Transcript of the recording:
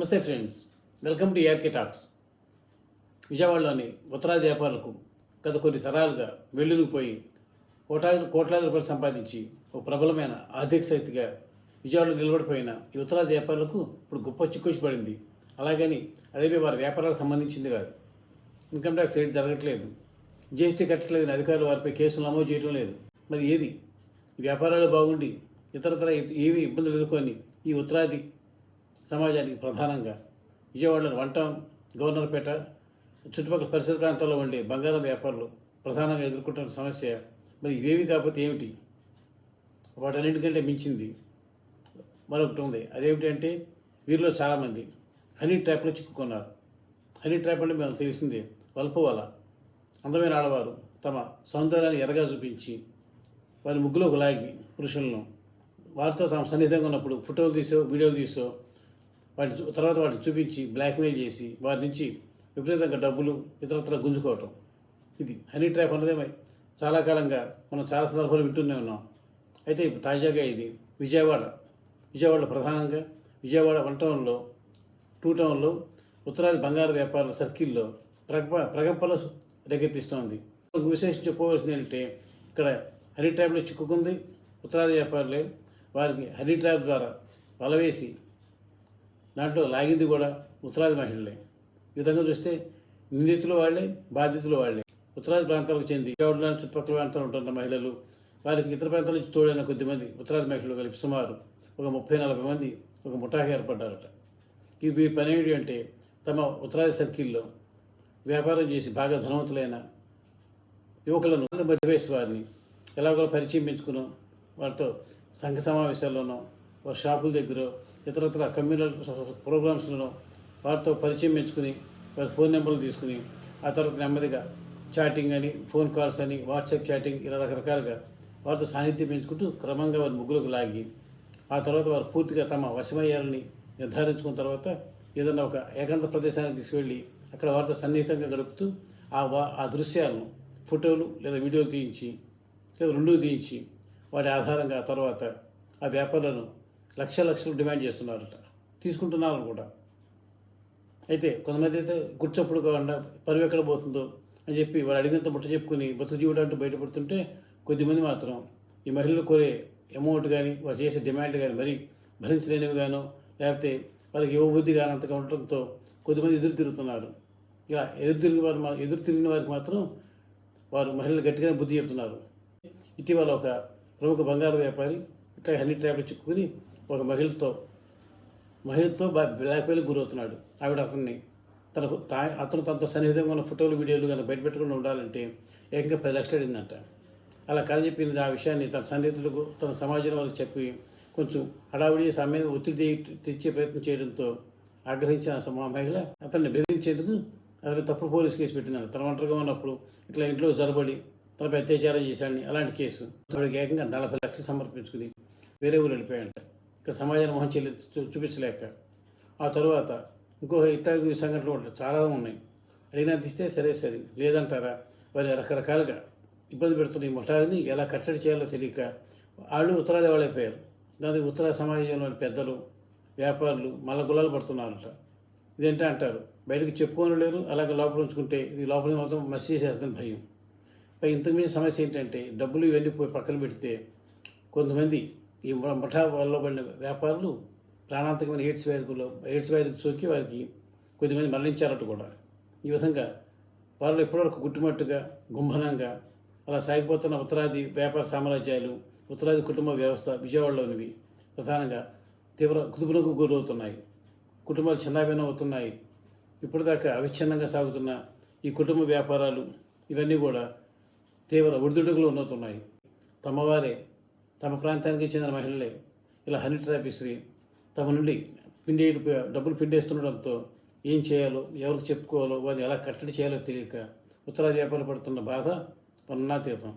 నమస్తే friends. Welcome to ARK talks. విజయవాడలోని ఉత్తరాది వ్యాపారులకు గత కొన్ని తరాలుగా వెళ్ళిపోయి కోటాది కోట్లాది రూపాయలు సంపాదించి ఒక ప్రబలమైన ఆర్థిక శక్తిగా విజయవాడలో నిలబడిపోయిన ఈ ఉత్తరాది వ్యాపారులకు ఇప్పుడు గొప్ప చిక్కుచి పడింది. అలాగని అదే వారి వ్యాపారాలకు సంబంధించింది కాదు. ఇన్కమ్ ట్యాక్స్ రేట్ జరగట్లేదు. జిఎస్టీ కట్టట్లేదని అధికారులు వారిపై కేసులు నమోదు చేయడం లేదు. మరి ఏది? వ్యాపారాలు బాగుండి ఇతరతర ఏమి ఇబ్బందులు ఎదుర్కొని ఈ ఉత్తరాది సమాజానికి ప్రధానంగా. విజయవాడలోని వన్ టౌన్ గవర్నర్పేట చుట్టుపక్కల పరిసర ప్రాంతాల్లో ఉండే బంగారం వ్యాపారులు ప్రధానంగా ఎదుర్కొంటున్న సమస్య మరి ఇవేవి కాకపోతే ఏమిటి? వాటన్నిటికంటే మించింది మరొకటి ఉంది. అదేమిటంటే వీరిలో చాలామంది హనీ ట్రాప్లో చిక్కుకున్నారు. హనీ ట్రాప్ అంటే మనకు తెలిసిందే వల్పవల. అందమైన ఆడవారు తమ సౌందర్యాన్ని ఎరగా చూపించి వారి ముగ్గులోకి లాగి పురుషులను వారితో తాము సన్నిహితంగా ఉన్నప్పుడు ఫోటోలు తీసో వీడియోలు తీసో వాటి తర్వాత వాటిని చూపించి బ్లాక్మెయిల్ చేసి వారి నుంచి విపరీతంగా డబ్బులు ఇతరత్ర గుంజుకోవటం. ఇది హనీ ట్రాప్ అన్నదేమై చాలా కాలంగా మనం చాలా సందర్భాలు వింటూనే ఉన్నాం. అయితే తాజాగా ఇది విజయవాడ. విజయవాడలో ప్రధానంగా విజయవాడ వన్ టౌన్లో టూ టౌన్లో ఉత్తరాది బంగారు వ్యాపారుల సర్కిల్లో ప్రగప ప్రగంపలు రేకెత్తిస్తోంది. విశేషం చెప్పుకోవాల్సింది ఏంటంటే ఇక్కడ హనీ ట్రాప్లో చిక్కుకుంది. ఉత్తరాది వ్యాపారులే వారికి హనీ ట్రాప్ ద్వారా వలవేసి దాంట్లో లాగింది కూడా ఉత్తరాది మహిళలే. ఈ విధంగా చూస్తే నిందితులు వాళ్ళే బాధితులు వాళ్ళే. ఉత్తరాది ప్రాంతాలకు చెంది విజయవాడలోని చుట్టుపక్కల ప్రాంతాలు ఉంటున్న మహిళలు వారికి ఇతర ప్రాంతాల నుంచి తోడైన కొద్దిమంది ఉత్తరాది మహిళలు కలిపి సుమారు ఒక ముప్పై నలభై మంది ఒక ముఠాగా ఏర్పడ్డారట. ఇవి పని ఏంటి అంటే తమ ఉత్తరాది సర్కిల్లో వ్యాపారం చేసి బాగా ధనవంతులైన యువకులను మధ్యవేసి వారిని ఎలాగో పరిచయం పెంచుకున్నాం వారితో సంఘ సమావేశాల్లోనో షాపుల దగ్గర ఇతరత్ర కమ్యూనల్ ప్రోగ్రామ్స్లోనో వారితో పరిచయం పెంచుకుని వారి ఫోన్ నెంబర్లు తీసుకుని ఆ తర్వాత నెమ్మదిగా చాటింగ్ అని ఫోన్ కాల్స్ అని వాట్సాప్ చాటింగ్ ఇలా రకరకాలుగా వారితో సాన్నిధ్యం పెంచుకుంటూ క్రమంగా వారి ముగ్గులకు లాగి ఆ తర్వాత వారు పూర్తిగా తమ వశమయ్యాలని నిర్ధారించుకున్న తర్వాత ఏదైనా ఒక ఏకాంత ప్రదేశానికి తీసుకువెళ్ళి అక్కడ వారితో సన్నిహితంగా గడుపుతూ ఆ వా ఆ దృశ్యాలను ఫోటోలు లేదా వీడియోలు తీయించి లేదా రెండూ తీయించి వాటి ఆధారంగా తర్వాత ఆ వ్యాపారులను లక్ష లక్షలు డిమాండ్ చేస్తున్నారట. తీసుకుంటున్నారు కూడా. అయితే కొంతమంది అయితే గుర్చప్పుడు కాకుండా పరువు ఎక్కడ పోతుందో అని చెప్పి వాళ్ళు అడిగినంత ముట్ట చెప్పుకుని బతుకు జీవుడు అంటూ బయటపడుతుంటే కొద్దిమంది మాత్రం ఈ మహిళలు కోరే అమౌంట్ కానీ వారు చేసే డిమాండ్ కానీ మరీ భరించలేనివి గానో లేకపోతే వాళ్ళకి యువబుద్ధి కానంతగా ఉండటంతో కొద్దిమంది ఎదురు తిరుగుతున్నారు. ఇలా ఎదురు తిరిగిన వారు ఎదురు తిరిగిన వారికి మాత్రం వారు మహిళలు గట్టిగా బుద్ధి చెప్తున్నారు. ఇటీవల ఒక ప్రముఖ బంగారు వ్యాపారి ఇట్లా హనీ ట్రాప్లో చిక్కుకుని ఒక మహిళతో మహిళతో బా- బ్లాక్మెయిల్కి గురవుతున్నాడు. ఆవిడ అతన్ని తన తా అతను తనతో సన్నిహితంగా ఉన్న ఫోటోలు వీడియోలు కానీ బయటపెట్టకుండా ఉండాలంటే ఏకంగా పది లక్షలు అడిగిందంట. అలా కథ చెప్పింది. ఆ విషయాన్ని తన సన్నిహితులకు తన సమాజం వాళ్ళకి చెప్పి కొంచెం హడావిడి సమయం ఒత్తిడి తెచ్చే ప్రయత్నం చేయడంతో ఆగ్రహించిన సమా మహిళ అతన్ని బెదిరించేందుకు అతను తప్పుడు పోలీస్ కేసు పెట్టినాడు. తన ఒంటరిగా ఉన్నప్పుడు ఇట్లా ఇంట్లో జరబడి తనపై అత్యాచారం చేశాడని అలాంటి కేసు. వాడికి ఏకంగా నలభై లక్షలు సమర్పించుకుని వేరే ఊరు వెళ్ళిపోయాడు ఇక సమాజాన్ని మొహం చెల్లి చూ- చూపించలేక. ఆ తరువాత ఇంకో ఇట్లాంటి సంఘటనలు కూడా చాలా ఉన్నాయి. అడిగినంత ఇస్తే సరే సరే లేదంటారా? వారి రకరకాలుగా ఇబ్బంది పెడుతున్న ఈ ముఠాని ఎలా కట్టడి చేయాలో తెలియక వాళ్ళు ఉత్తరాది వాళ్ళైపోయారు దానికి ఉత్తర సమాజంలోని పెద్దలు వ్యాపారులు మళ్ళా గులాలు పడుతున్నారంట. ఇదేంటే అంటారు? బయటకు చెప్పుకోని లేరు అలాగే లోపల ఉంచుకుంటే ఇది లోపల మొత్తం మసి చేసేస్తుంది భయం. పై ఇంతకుమించి సమస్య ఏంటంటే డబ్బులు ఇవన్నీ పోయి పక్కన పెడితే కొంతమంది ఈ ముఠా వల్ల పడిన వ్యాపారులు ప్రాణాంతకమైన ఎయిడ్స్ వ్యాధిలో ఎయిడ్స్ వ్యాధికి సోకి వారికి కొద్దిమంది మరణించారట కూడా. ఈ విధంగా వాళ్ళు ఎప్పటివరకు గుట్టుమట్టుగా గుంభనంగా అలా సాగిపోతున్న ఉత్తరాది వ్యాపార సామ్రాజ్యాలు ఉత్తరాది కుటుంబ వ్యవస్థ విజయవాడలోనివి ప్రధానంగా తీవ్ర కుదుపులకు గురవుతున్నాయి. కుటుంబాలు చిన్నాభిన్నం అవుతున్నాయి. ఇప్పటిదాకా అవిచ్ఛిన్నంగా సాగుతున్న ఈ కుటుంబ వ్యాపారాలు ఇవన్నీ కూడా తీవ్ర ఒడిదుడుకులు ఉన్నతున్నాయి తమవారే తమ ప్రాంతానికి చెందిన మహిళలే ఇలా హనీ ట్రాప్ ఇసిరి తమ నుండి పిండి డబ్బులు పిండేస్తుండడంతో ఏం చేయాలో ఎవరికి చెప్పుకోవాలో వారిని ఎలా కట్టడి చేయాలో తెలియక ఉత్తరాది వ్యాపారాలు పడుతున్న బాధ పన్నాతీతం